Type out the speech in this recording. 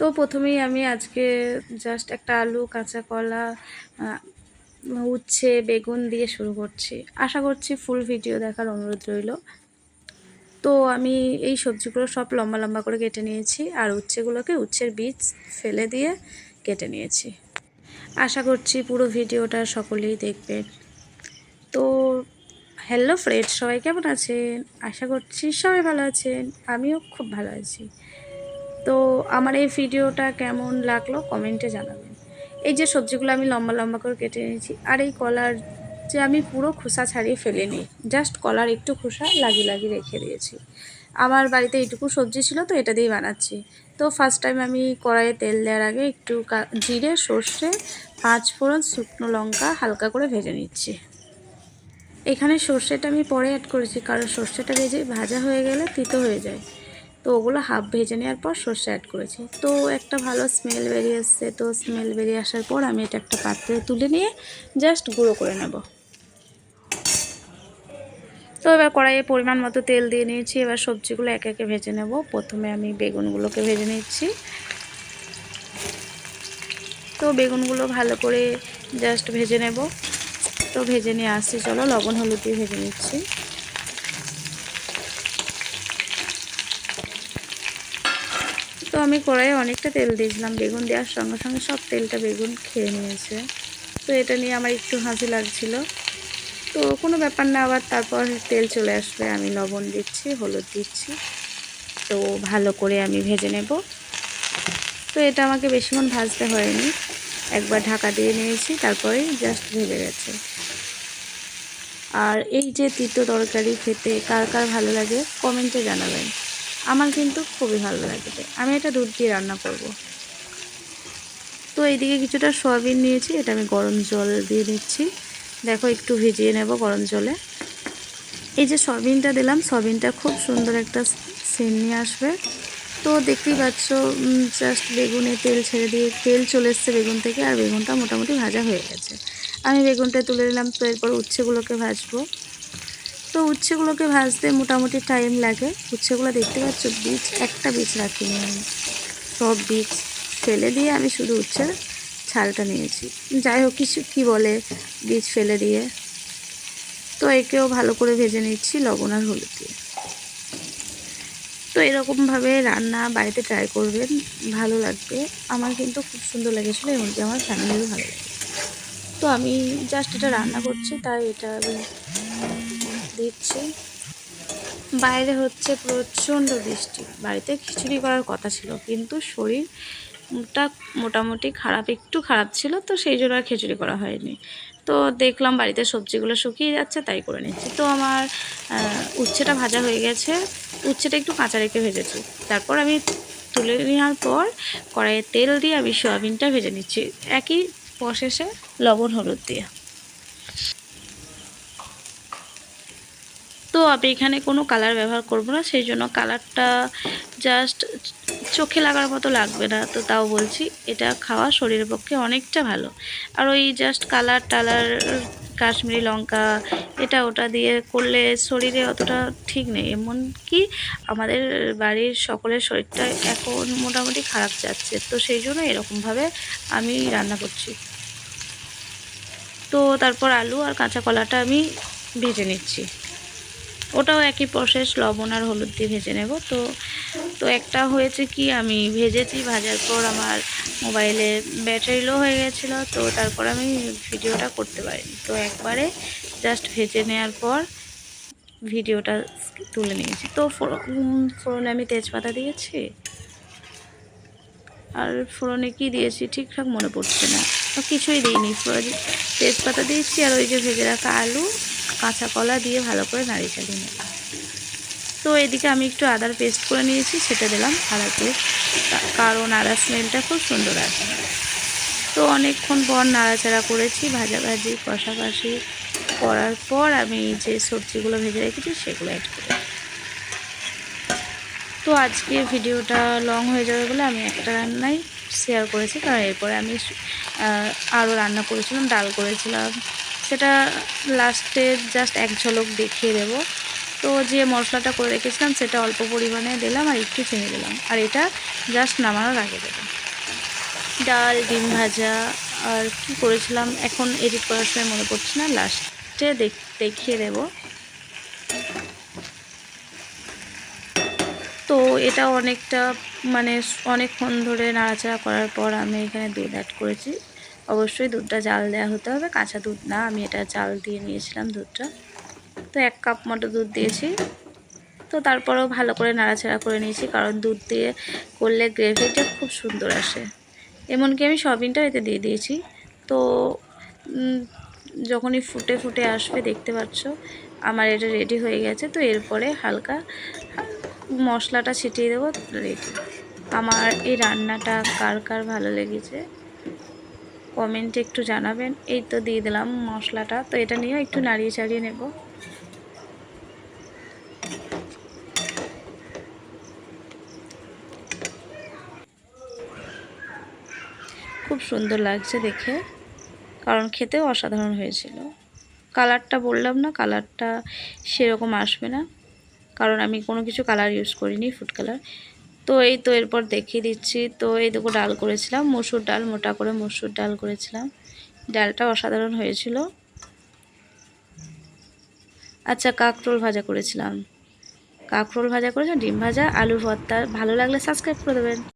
তো প্রথমেই আমি আজকে জাস্ট একটা আলু, কাঁচা কলা উচ্ছে, বেগুন দিয়ে শুরু করছি। আশা করছি ফুল ভিডিও দেখার অনুরোধ রইল। তো আমি এই সবজিগুলো সব লম্বা লম্বা করে কেটে নিয়েছি আর উচ্ছেগুলোকে উচ্ছের বীজ ফেলে দিয়ে কেটে নিয়েছি। আশা করছি পুরো ভিডিওটা সকলেই দেখবেন তো হ্যালো ফ্রেন্ড সবাই কেমন আছেন? আশা করছি সবাই ভালো আছেন, আমিও খুব ভালো আছি। তো আমার এই ভিডিওটা কেমন লাগল কমেন্টে জানাবেন। এই যে সবজিগুলো আমি লম্বা লম্বা করে কেটে নিয়েছি, আর এই কলার যে আমি পুরো খোসা ছাড়িয়ে ফেলে নিই জাস্ট কলার একটু খোসা লাগিয়ে লাগিয়ে রেখে দিয়েছি। আমার বাড়িতে এইটুকু সবজি ছিল তো এটা দিয়েই বানাচ্ছি। তো ফার্স্ট টাইম আমি কড়াইয়ে তেল দেওয়ার আগে একটু জিরে, সর্ষে, পাঁচ ফোড়ন, শুকনো লঙ্কা হালকা করে ভেজে নিচ্ছি। এখানে সর্ষেটা আমি পরে অ্যাড করেছি, কারণ সর্ষেটা ভেজে ভাজা হয়ে গেলে তিতো হয়ে যায়। তো ওগুলো হাফ ভেজে নেওয়ার পর সর্ষে অ্যাড করেছি। তো একটা ভালো স্মেল বেরিয়ে এসছে। তো স্মেল বেরিয়ে আসার পর আমি এটা একটা পাত্রে তুলে নিয়ে জাস্ট গুঁড়ো করে নেব। তো এবার কড়াইয়ে পরিমাণ মতো তেল দিয়ে নিয়েছি। এবার সবজিগুলো একে একে ভেজে নেব। প্রথমে আমি বেগুনগুলোকে ভেজে নিচ্ছি। তো বেগুনগুলো ভালো করে জাস্ট ভেজে নেব। তো ভেজে নিয়ে আসছি। চলো লবণ হলুদ দিয়ে ভেজে নিচ্ছি। আমি কড়াইয়ে অনেকটা তেল দিয়েছিলাম, বেগুন দেওয়ার সঙ্গে সঙ্গে সব তেলটা বেগুন খেয়ে নিয়েছে। তো এটা নিয়ে আমার একটু হাসি লাগছিল। তো কোনো ব্যাপার না, আবার তারপর তেল চলে আসবে, আমি লবণ দিচ্ছি, হলুদ দিচ্ছি। তো ভালো করে আমি ভেজে নেব। তো এটা আমাকে বেশিক্ষণ ভাজতে হয়নি। একবার ঢাকা দিয়ে নিয়েছি তারপরে জাস্ট ভেজে গেছে। আর এই যে তিতো তরকারি খেতে কার কার ভালো লাগে, কমেন্টে জানাবেন। আমার কিন্তু খুবই ভালো লাগে আমি এটা দুধ দিয়ে রান্না করব। তো এইদিকে কিছুটা সয়াবিন নিয়েছি, এটা আমি গরম জল দিয়ে নিচ্ছি দেখো, একটু ভিজিয়ে নেব গরম জলে। এই যে সয়াবিনটা দিলাম, সয়াবিনটা খুব সুন্দর একটা সেন নিয়ে আসবে। তো দেখতেই পাচ্ছ জাস্ট বেগুনে তেল ছেড়ে দিয়ে, তেল চলে এসছে বেগুন থেকে, আর বেগুনটা মোটামুটি ভাজা হয়ে গেছে। আমি বেগুনটা তুলে নিলাম, তো এরপর উচ্ছেগুলোকে ভাজবো। তো উচ্ছেগুলোকে ভাজতে মোটামুটি টাইম লাগে। উচ্ছেগুলো দেখতে পাচ্ছ, বীজ, একটা বীজ রাখিনি আমি। সব বীজ ফেলে দিয়ে আমি শুধু উচ্ছের ছালটা নিয়েছি। যাই হোক, কিছু কী বলে বীজ ফেলে দিয়ে? তো একেও ভালো করে ভেজে নিচ্ছি লবণ আর হলুদ দিয়ে। তো এরকমভাবে রান্না বাড়িতে ট্রাই করবেন, ভালো লাগবে। আমার কিন্তু খুব সুন্দর লেগেছিলো, এমনকি আমার ফ্যামিলিরও ভালো লাগে তো আমি জাস্ট এটা রান্না করছি, তাই এটা দিচ্ছি। বাইরে হচ্ছে প্রচণ্ড বৃষ্টি। বাড়িতে খিচুড়ি করার কথা ছিল, কিন্তু শরীরটা মোটামুটি খারাপ, একটু খারাপ ছিল, তো সেই জন্য আর খিচুড়ি করা হয়নি। তো দেখলাম বাড়িতে সবজিগুলো শুকিয়ে যাচ্ছে, তাই করে নিচ্ছি। তো আমার উচ্ছেটা ভাজা হয়ে গেছে। উচ্ছেটা একটু কাঁচা রেখে ভেজেছি। তারপর আমি তুলে নেওয়ার পর কড়াইয়ে তেল দিয়ে আমি সয়াবিনটা ভেজে নিচ্ছি। একই প্রসেসে লবণ, হলুদ দিয়ে তো আমি এখানে কোনো কালার ব্যবহার করব না, সেই জন্য কালারটা জাস্ট চোখে লাগার মতো লাগবে না, তো তাও বলছি এটা খাওয়া শরীরের পক্ষে অনেকটা ভালো। আর ওই জাস্ট কালার টালার কাশ্মীরি লঙ্কা, এটা ওটা দিয়ে করলে শরীরে অতটা ঠিক নেই। এমনকি আমাদের বাড়ির সকলের শরীরটা এখন মোটামুটি খারাপ যাচ্ছে, তো সেই জন্য এরকমভাবে আমি রান্না করছি। তো তারপর আলু আর কাঁচা কলাটা আমি ভেজে নিচ্ছি। ওটাও একই প্রসেস লবণ আর হলুদ দিয়ে ভেজে নেব। তো তো একটা হয়েছে কি, আমি ভেজেছি, ভাজার পর আমার মোবাইলে ব্যাটারি লো হয়ে গেছিল, তো তারপর আমি ভিডিওটা করতে পারিনি। তো একবারে জাস্ট ভেজে নেওয়ার পর ভিডিওটা তুলে নিয়েছি। তো ফোড়ন আমি তেজপাতা দিয়েছি। আর ফোড়নে কি দিয়েছি, ঠিকঠাক মনে পড়ছে না। কিছুই দিইনি তেজপাতা দিয়েছি, আর ওই যে ভেজে রাখা আলু কাঁচা কলা দিয়ে ভালো করে নাড়িয়ে চালিয়ে নিলাম তো এদিকে আমি একটু আদার পেস্ট করে নিয়েছি, সেটা দিলাম আদার পেস্ট কারণ আদার স্মেলটা খুব সুন্দর আছে তো অনেকক্ষণ পর নাড়াচাড়া করেছি, ভাজাভাজি, কষাকষি করার পর আমি যে সবজিগুলো ভেজে রেখেছি সেগুলো অ্যাড করি তো আজকে ভিডিওটা লং হয়ে যাবে বলে আমি একটা রান্নাই শেয়ার করেছি। কারণ এরপরে আমি আরও রান্না করেছিলাম, ডাল করেছিলাম। সেটা লাস্টে জাস্ট এক ঝলক দেখিয়ে দেবো। তো যে মশলাটা করে রেখেছিলাম, সেটা অল্প পরিমাণে দিলাম আর একটু চিনি দিলাম। আর এটা জাস্ট নামানোর আগে দেবো। ডাল, ডিম ভাজা, আর কি করেছিলাম, এখন এডিট করার সময় মনে পড়ছে না, লাস্টে দেখিয়ে দেব। তো এটা অনেকটা মানে অনেকক্ষণ ধরে নাড়াচাড়া করার পর আমি এখানে দুধ অ্যাড করেছি। অবশ্যই দুধটা জাল দেওয়া হতে হবে, কাঁচা দুধ না, আমি এটা জাল দিয়ে নিয়েছিলাম দুধটা। তো এক কাপ মতো দুধ দিয়েছি। তো তারপরেও ভালো করে নাড়াচাড়া করে নিয়েছি, কারণ দুধ দিয়ে করলে গ্রেভিটা খুব সুন্দর আসে। এমনকি আমি সবিনটাও এতে দিয়ে দিয়েছি। তো যখনই ফুটে ফুটে আসবে, দেখতে পাচ্ছ, আমার এটা রেডি হয়ে গেছে। তো এরপরে হালকা মশলাটা ছিটিয়ে দেবো রেডি আমার এই রান্নাটা কার কার ভালো লেগেছে? কমেন্টে একটু জানাবেন। এই তো দিয়ে দিলাম মশলাটা। তো এটা নিয়েও একটু নাড়িয়ে চাড়িয়ে নেব। খুব সুন্দর লাগছে দেখে, কারণ খেতেও অসাধারণ হয়েছিল। কালারটা বললাম না, কালারটা সেরকম আসবে না। কারণ আমি কোনো কিছু কালার ইউজ করিনি, ফুড কালার। তো এই তো এরপর দেখিয়ে দিচ্ছি। তো এই দেখো ডাল করেছিলাম, মসুর ডাল, মোটা করে মসুর ডাল করেছিলাম। ডালটা অসাধারণ হয়েছিল। আচ্ছা কাকরোল ভাজা করেছিলাম। কাকরোল ভাজা করেছিলাম, ডিম ভাজা আলু ভর্তা। ভালো লাগলে সাবস্ক্রাইব করে দেবেন।